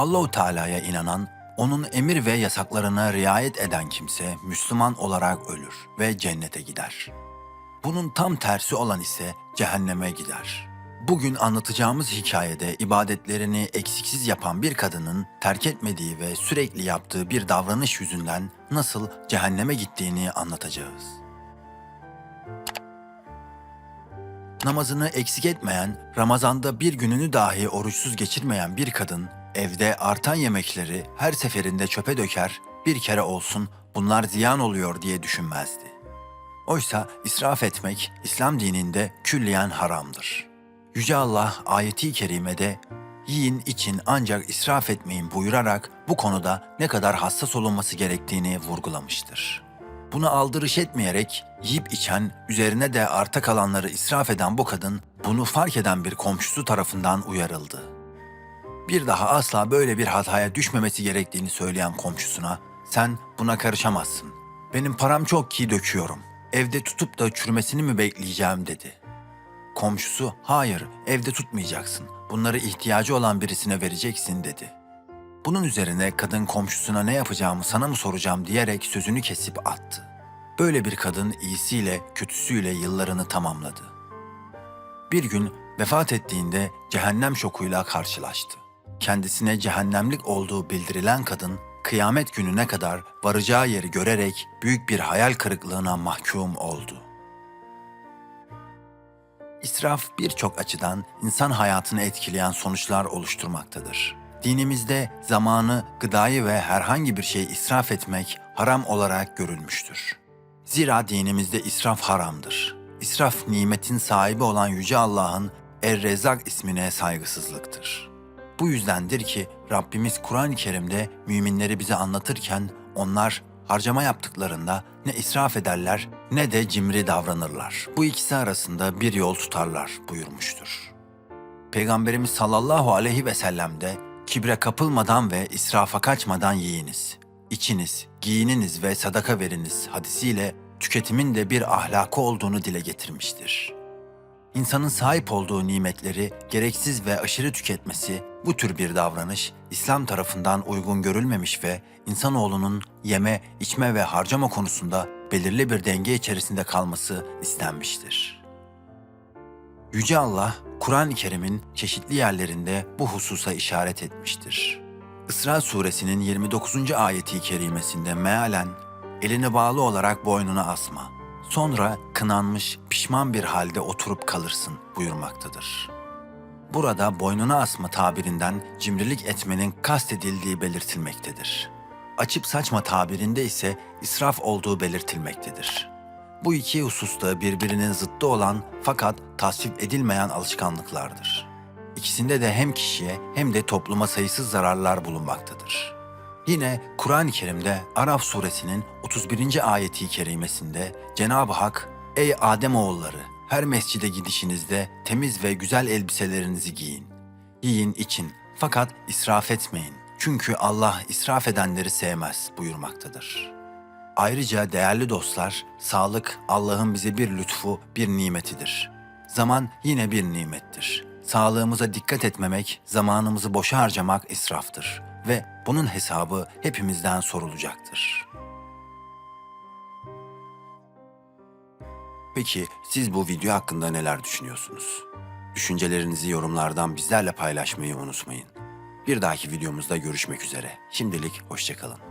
Allahu Teala'ya inanan, onun emir ve yasaklarına riayet eden kimse Müslüman olarak ölür ve cennete gider. Bunun tam tersi olan ise cehenneme gider. Bugün anlatacağımız hikayede ibadetlerini eksiksiz yapan bir kadının terk etmediği ve sürekli yaptığı bir davranış yüzünden nasıl cehenneme gittiğini anlatacağız. Namazını eksik etmeyen, Ramazan'da bir gününü dahi oruçsuz geçirmeyen bir kadın, evde artan yemekleri her seferinde çöpe döker, bir kere olsun bunlar ziyan oluyor diye düşünmezdi. Oysa israf etmek İslam dininde külliyen haramdır. Yüce Allah ayeti kerimede yiyin için ancak israf etmeyin buyurarak bu konuda ne kadar hassas olunması gerektiğini vurgulamıştır. Buna aldırış etmeyerek yiyip içen, üzerine de arta kalanları israf eden bu kadın bunu fark eden bir komşusu tarafından uyarıldı. Bir daha asla böyle bir hataya düşmemesi gerektiğini söyleyen komşusuna sen buna karışamazsın. Benim param çok ki döküyorum. Evde tutup da çürümesini mi bekleyeceğim dedi. Komşusu hayır evde tutmayacaksın. Bunları ihtiyacı olan birisine vereceksin dedi. Bunun üzerine kadın komşusuna ne yapacağımı sana mı soracağım diyerek sözünü kesip attı. Böyle bir kadın iyisiyle kötüsüyle yıllarını tamamladı. Bir gün vefat ettiğinde cehennem şokuyla karşılaştı. Kendisine cehennemlik olduğu bildirilen kadın kıyamet gününe kadar varacağı yeri görerek büyük bir hayal kırıklığına mahkum oldu. İsraf birçok açıdan insan hayatını etkileyen sonuçlar oluşturmaktadır. Dinimizde zamanı, gıdayı ve herhangi bir şeyi israf etmek haram olarak görülmüştür. Zira dinimizde israf haramdır. İsraf nimetin sahibi olan Yüce Allah'ın Er-Rezzak ismine saygısızlıktır. Bu yüzdendir ki Rabbimiz Kur'an-ı Kerim'de müminleri bize anlatırken onlar harcama yaptıklarında ne israf ederler ne de cimri davranırlar. Bu ikisi arasında bir yol tutarlar buyurmuştur. Peygamberimiz sallallahu aleyhi ve sellem de kibre kapılmadan ve israfa kaçmadan yiyiniz, içiniz, giyininiz ve sadaka veriniz hadisiyle tüketimin de bir ahlakı olduğunu dile getirmiştir. İnsanın sahip olduğu nimetleri gereksiz ve aşırı tüketmesi bu tür bir davranış İslam tarafından uygun görülmemiş ve insanoğlunun yeme, içme ve harcama konusunda belirli bir denge içerisinde kalması istenmiştir. Yüce Allah, Kur'an-ı Kerim'in çeşitli yerlerinde bu hususa işaret etmiştir. İsra suresinin 29. ayeti kerimesinde mealen, elini bağlı olarak boynuna asma. Sonra kınanmış, pişman bir halde oturup kalırsın buyurmaktadır. Burada boynuna asma tabirinden cimrilik etmenin kastedildiği belirtilmektedir. Açıp saçma tabirinde ise israf olduğu belirtilmektedir. Bu iki hususta birbirinin zıttı olan fakat tasvip edilmeyen alışkanlıklardır. İkisinde de hem kişiye hem de topluma sayısız zararlar bulunmaktadır. Yine Kur'an-ı Kerim'de Araf suresinin 31. ayeti kerimesinde Cenab-ı Hak Ey Adem oğulları her mescide gidişinizde temiz ve güzel elbiselerinizi giyin. Yiyin için fakat israf etmeyin. Çünkü Allah israf edenleri sevmez buyurmaktadır. Ayrıca değerli dostlar, sağlık Allah'ın bize bir lütfu, bir nimetidir. Zaman yine bir nimettir. Sağlığımıza dikkat etmemek, zamanımızı boşa harcamak israftır ve bunun hesabı hepimizden sorulacaktır. Peki siz bu video hakkında neler düşünüyorsunuz? Düşüncelerinizi yorumlardan bizlerle paylaşmayı unutmayın. Bir dahaki videomuzda görüşmek üzere. Şimdilik hoşçakalın.